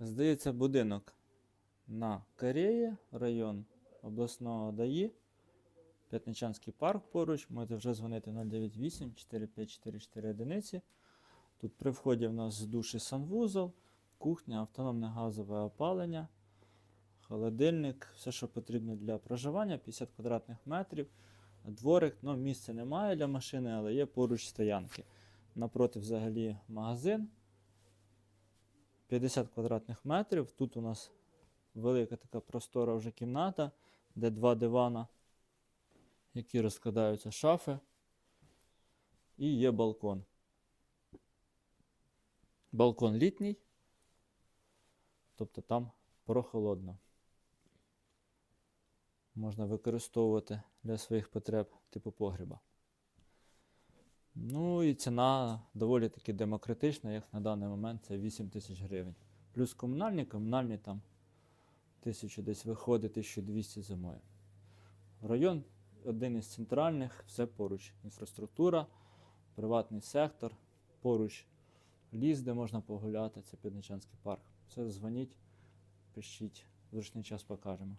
Здається, будинок на Кореї, район обласного ДАІ. П'ятничанський парк поруч. Можете вже дзвонити 098 4544 одиниці. Тут при вході в нас душ і санвузол, кухня, автономне газове опалення, холодильник, все, що потрібно для проживання, 50 квадратних метрів. Дворик, ну, місця немає для машини, але є поруч стоянки. Напроти взагалі магазин. 50 квадратних метрів. Тут у нас велика така простора вже кімната, де два дивана, які розкладаються шафи. І є балкон. Балкон літній, тобто там прохолодно. Можна використовувати для своїх потреб типу погріба. Ну і ціна доволі таки демократична, як на даний момент це 8 тисяч гривень. Плюс комунальні, комунальні там 1000 десь виходить, 1200 зимою. Район один із центральних, все поруч. Інфраструктура, приватний сектор, поруч ліс, де можна погуляти, це Підничанський парк. Все, дзвоніть, пишіть, зручний час покажемо.